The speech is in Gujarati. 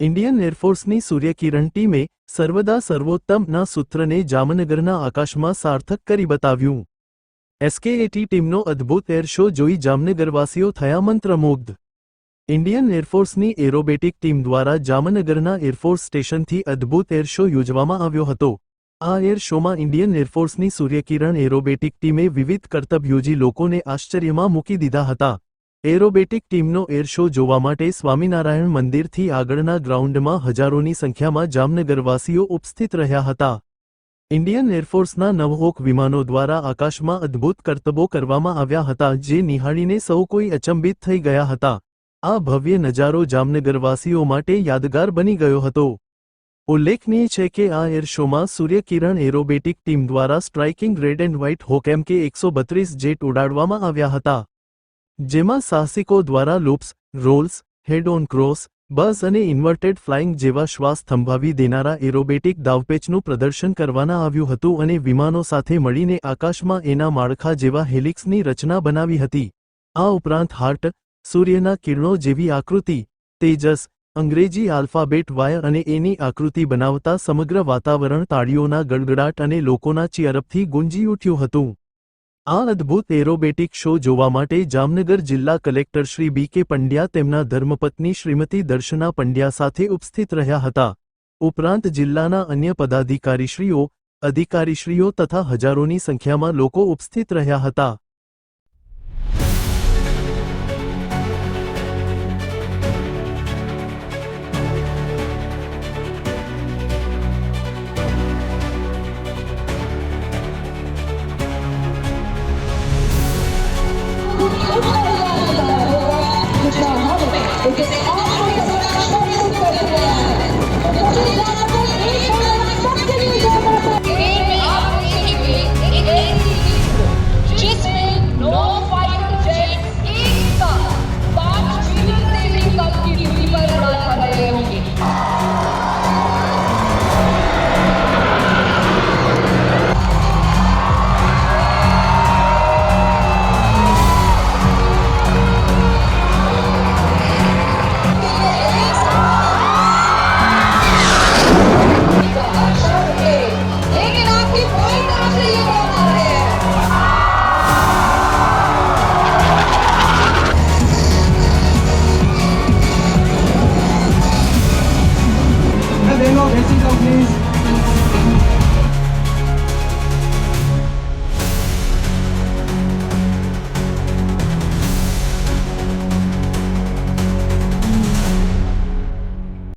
ઇન્ડિયન એરફોર્સની સૂર્યકિરણ ટીમે સર્વદા સર્વોત્તમના સૂત્રને જામનગરના આકાશમાં સાર્થક કરી બતાવ્યું. એસકેએટી ટીમનો અદ્ભુત એર શો જોઈ જામનગરવાસીઓ થયા મંત્રમુગ્ધ. ઇન્ડિયન એરફોર્સની એરોબેટિક ટીમ દ્વારા જામનગરના એરફોર્સ સ્ટેશનથી અદ્ભુત એર શો યોજવામાં આવ્યો હતો. આ એર શોમાં ઇન્ડિયન એરફોર્સની સૂર્યકિરણ એરોબેટિક ટીમે વિવિધ કરતબ યોજી લોકોને આશ્ચર્યમાં મૂકી દીધા હતા. એરોબેટિક ટીમનો એર શો જોવા માટે સ્વામિનારાયણ મંદિરથી આગળના ગ્રાઉન્ડમાં હજારોની સંખ્યામાં જામનગરવાસીઓ ઉપસ્થિત રહ્યા હતા. ઇન્ડિયન એરફોર્સના નવહોક વિમાનો દ્વારા આકાશમાં અદ્ભુત કરતબો કરવામાં આવ્યા હતા જે નિહાળીને સૌ કોઈ અચંબિત થઈ ગયા હતા. આ ભવ્ય નજારો જામનગરવાસીઓ માટે યાદગાર બની ગયો હતો. ઉલ્લેખનીય છે કે આ એર શોમાં સૂર્યકિરણ એરોબેટિક ટીમ દ્વારા સ્ટ્રાઇકિંગ રેડ એન્ડ વ્હાઇટ હોકેમ કે એકસો જેટ ઉડાડવામાં આવ્યા હતા. જેમાં સાહસિકો દ્વારા loops, rolls head on cross, બસ અને ઇન્વર્ટેડ ફ્લાઇંગ જેવા શ્વાસ થંભાવી દેનારા એરોબેટિક દાવપેચનું પ્રદર્શન કરવાના આવ્યું હતું અને વિમાનો સાથે મળીને આકાશમાં એના માળખા જેવા હેલિક્સની રચના બનાવી હતી. આ ઉપરાંત હાર્ટ, સૂર્યના કિરણો જેવી આકૃતિ, તેજસ, અંગ્રેજી આલ્ફાબેટ વાયર અને એની આકૃતિ બનાવતા સમગ્ર વાતાવરણ તાળીઓના ગડગડાટ અને લોકોના ચિયરપથી ગુંજી ઉઠ્યું હતું. આ અદ્ભુત એરોબેટિક શો જોવા માટે જામનગર જિલ્લા કલેક્ટર શ્રી બી કે પંડ્યા તેમના ધર્મપત્ની શ્રીમતી દર્શના પંડ્યા સાથે ઉપસ્થિત રહ્યા હતા. ઉપરાંત જિલ્લાના અન્ય પદાધિકારીશ્રીઓ, અધિકારીશ્રીઓ તથા હજારોની સંખ્યામાં લોકો ઉપસ્થિત રહ્યા હતા.